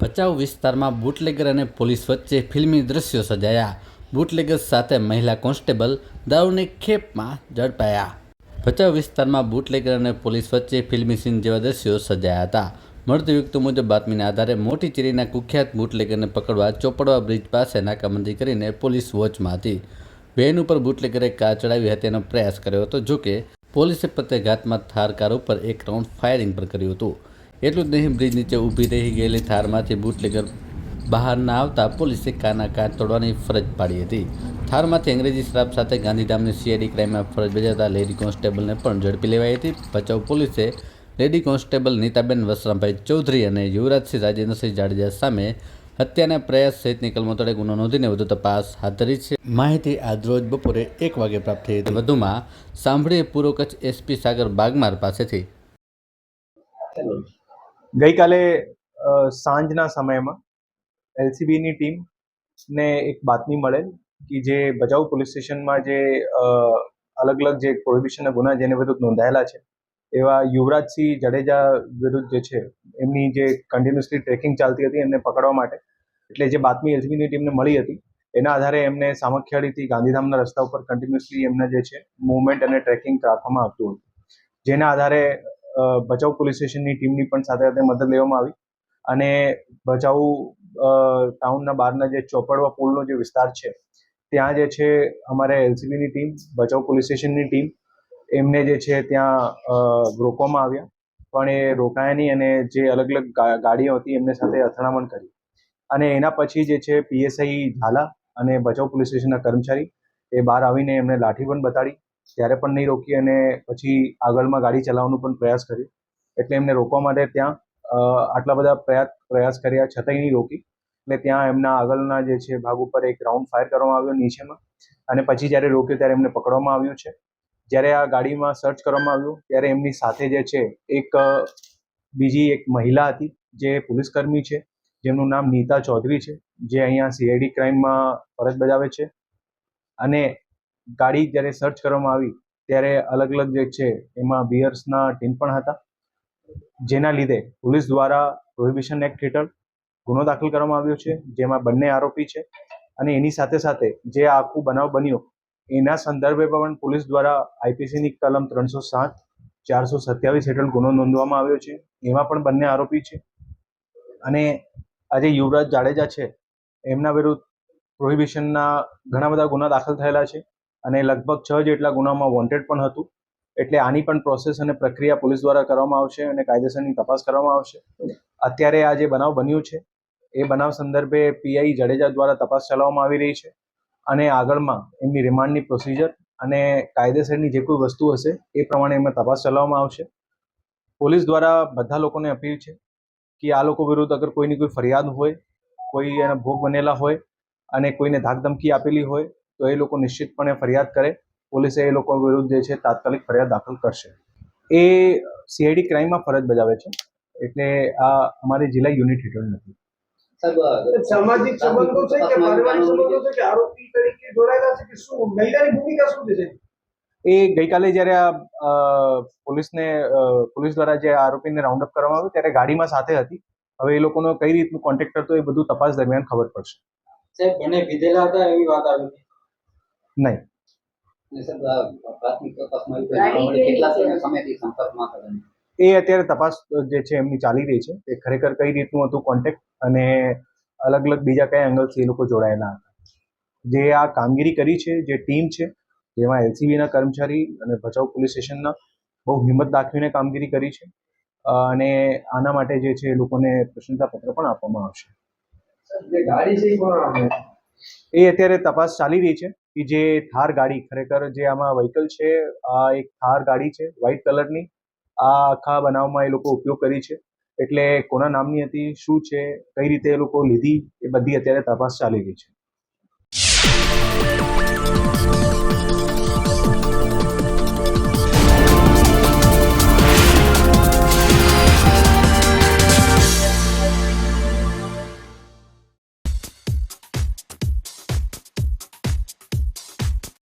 ભચાઉ વિસ્તારમાં બુટલેગર અને પોલીસ વચ્ચે ફિલ્મી દ્રશ્યો સજાયા. બુટલેગર સાથે મહિલા કોન્સ્ટેબલ દારૂની ખેપમાં ઝડપાયા. ભચાઉ વિસ્તારમાં બુટલેગર અને પોલીસ વચ્ચે ફિલ્મી સીન જેવા દ્રશ્યો સજાયા હતા. મળતી વિગતો મુજબ બાતમીના આધારે મોટી ચીરીના કુખ્યાત બુટલેગરને પકડવા ચોપડવા બ્રિજ પાસે નાકાબંધી કરીને પોલીસ વોચમાં હતી. વેન ઉપર બુટલેગરે કાર ચડાવી હત્યાનો પ્રયાસ કર્યો હતો, જોકે પોલીસે પ્રત્યાઘાતમાં થાર કાર ઉપર એક રાઉન્ડ ફાયરિંગ પણ કર્યું હતું. એટલું જ નહીં બ્રિજ નીચે ઊભી રહી ગયેલી થારમાંથી બુટલેગર બહાર ના આવતા પોલીસે કારના કાચ તોડવાની ફરજ પાડી હતી. થારમાંથી અંગ્રેજી શરાબ સાથે ગાંધીધામની સીઆઈડી ક્રાઇમમાં ફરજ બજાવતા લેડી કોન્સ્ટેબલને પણ ઝડપી લેવાઈ હતી. ભચાઉ પોલીસે લેડી કોન્સ્ટેબલ નીતાબેન વસરામભાઈ ચૌધરી અને યુવરાજસિંહ રાજેન્દ્રસિંહ જાડેજા સામે હત્યાના પ્રયાસ સહિતની કલમો તળે ગુનો નોંધીને વધુ તપાસ હાથ ધરી છે. માહિતી આજરોજ બપોરે એક વાગે પ્રાપ્ત થઈ હતી. વધુમાં સાંભળીએ પૂર્વ કચ્છ એસપી સાગર બાગમાર પાસેથી. ગઈકાલે સાંજના સમયમાં એલસીબીની ટીમને એક બાતમી મળેલ કે જે ભચાઉ પોલીસ સ્ટેશનમાં જે અલગ અલગ જે પ્રોહિબિશનના ગુના જેને વિરુદ્ધ નોંધાયેલા છે, એવા યુવરાજસિંહ જાડેજા વિરુદ્ધ જે છે, એમની જે કન્ટિન્યુઅસલી ટ્રેકિંગ ચાલતી હતી, એમને પકડવા માટે, એટલે જે બાતમી એલસીબીની ટીમને મળી હતી, એના આધારે એમને સામખિયાળીથી ગાંધીધામના રસ્તા ઉપર કન્ટિન્યુઅસલી એમને જે છે મુવમેન્ટ અને ટ્રેકિંગ રાખવામાં આવતું હતું. જેના આધારે ભચાઉ પોલીસ સ્ટેશનની ટીમની પણ સાથે સાથે મદદ લેવામાં આવી. અને ભચાઉ ટાઉનના બહારના જે ચોપડવા પુલનો જે વિસ્તાર છે, ત્યાં જે છે અમારે એલસીબીની ટીમ, ભચાઉ પોલીસ સ્ટેશનની ટીમ, એમને જે છે ત્યાં રોકવામાં આવ્યા. પણ એ રોકાયા નહીં અને જે અલગ અલગ ગાડીઓ હતી એમને સાથે અથડામણ કરી. અને એના પછી જે છે પીએસઆઈ ઝાલા અને ભચાઉ પોલીસ સ્ટેશનના કર્મચારી એ બહાર આવીને એમને લાઠી પણ બતાડી. ત્યારે પણ નહીં રોકી અને પછી આગળમાં ગાડી ચલાવવાનો પણ પ્રયાસ કર્યો. એટલે એમને રોકવા માટે ત્યાં આટલા બધા પ્રયાસ પ્રયાસ કર્યા, છતાંય નહીં રોકી. એટલે ત્યાં એમના આગળના જે છે, ભાગ ઉપર એક રાઉન્ડ ફાયર કરવામાં આવ્યો નીચેમાં. અને પછી જ્યારે રોક્યો ત્યારે એમને પકડવામાં આવ્યું છે. જ્યારે આ ગાડીમાં સર્ચ કરવામાં આવ્યું, ત્યારે એમની સાથે જે છે, એક બીજી એક મહિલા હતી, જે પોલીસકર્મી છે. જેમનું નામ નીતા ચૌધરી છે. જે અહીંયા સીઆઈડી ક્રાઇમમાં ફરજ બજાવે છે. અને ગાડી જ્યારે સર્ચ કરવામાં આવી, ત્યારે અલગ અલગ જે છે, એમાં બિયર્સના ટીન પણ હતા. જેના લીધે પોલીસ દ્વારા પ્રોહિબિશન એક્ટ હેઠળ ગુનો દાખલ કરવામાં આવ્યો છે, જેમાં બંને આરોપી છે. અને એની સાથે સાથે જે આખું બનાવ બન્યો, એના સંદર્ભે પણ પોલીસ દ્વારા આઈપીસીની કલમ ત્રણસો સાત, ચારસો સત્યાવીસ હેઠળ ગુનો નોંધવામાં આવ્યો છે. એમાં પણ બંને આરોપી છે. અને આજે યુવરાજ જાડેજા છે, એમના વિરુદ્ધ પ્રોહિબિશનના ઘણા બધા ગુના દાખલ થયેલા છે. અને લગભગ છ જેટલા ગુનામાં વોન્ટેડ પણ હતું. એટલે આની પણ પ્રોસેસ અને પ્રક્રિયા પોલીસ દ્વારા કરવામાં આવશે અને કાયદેસરની તપાસ કરવામાં આવશે. અત્યારે આ જે બનાવ બન્યું છે, એ બનાવ સંદર્ભે પીઆઈ જાડેજા દ્વારા તપાસ ચલાવવામાં આવી રહી છે અને આગળમાં એમની રિમાન્ડની પ્રોસિજર અને કાયદેસરની જે કોઈ વસ્તુ હશે, એ પ્રમાણે એમાં તપાસ ચલાવવામાં આવશે. પોલીસ દ્વારા બધા લોકોને અપીલ છે કે આ લોકો વિરુદ્ધ અગર કોઈની કોઈ ફરિયાદ હોય, કોઈ એના ભોગ બનેલા હોય અને કોઈને ધાક ધમકી આપેલી હોય તો એ લોકો નિશ્ચિતપણે ફરિયાદ કરે. પોલીસે એ લોકો વિરુદ્ધ જે છે તાત્કાલિક ફરિયાદ દાખલ કરશે. એ સીઆઈડી ક્રાઇમમાં ફરજ બજાવે છે. એટલે આ અમારી જિલ્લા યુનિટ હેઠળ નથી. સામાજિક સંબંધો છે કે પારિવારિક સંબંધો છે કે આરોપી તરીકે જોડાયેલા છે કે શું? મહિલાની ભૂમિકા શું છે? એ ગઈકાલે જ્યારે આ પોલીસને પોલીસ દ્વારા જે આરોપીને રાઉન્ડ અપ કરવામાં આવ્યું ત્યારે ગાડીમાં સાથે હતી. હવે એ લોકોનો કઈ રીતનું કોન્ટેક્ટ કરતો એ બધું તપાસ દરમિયાન ખબર પડશે. સાહેબ બંને પીધેલા હતા એવી વાત આવી નહીં? એ અત્યારે તપાસ જે છે એમની ચાલી રહી છે. એ ખરેખર કઈ રીતનું હતું કોન્ટેક્ટ અને અલગ અલગ બીજા કયા એંગલ્સથી એ લોકો જોડાયેલા હતા? જે આ કામગીરી કરી છે જે ટીમ છે જેમાં એલસીબીના કર્મચારી અને ભચાઉ પોલીસ સ્ટેશનના બહુ હિંમત દાખવીને કામગીરી કરી છે. અને આના માટે જે છે એ લોકોને પ્રશંસાપત્ર પણ આપવામાં આવશે. એ અત્યારે તપાસ ચાલી રહી છે. કે જે થાર ગાડી ખરેખર જે આમાં વ્હીકલ છે, આ એક થાર ગાડી છે વ્હાઇટ કલરની આ આખા બનાવમાં એ લોકો ઉપયોગ કરી છે. એટલે કોના નામની હતી, શું છે, કઈ રીતે એ લોકો લીધી, એ બધી અત્યારે તપાસ ચાલી રહી છે.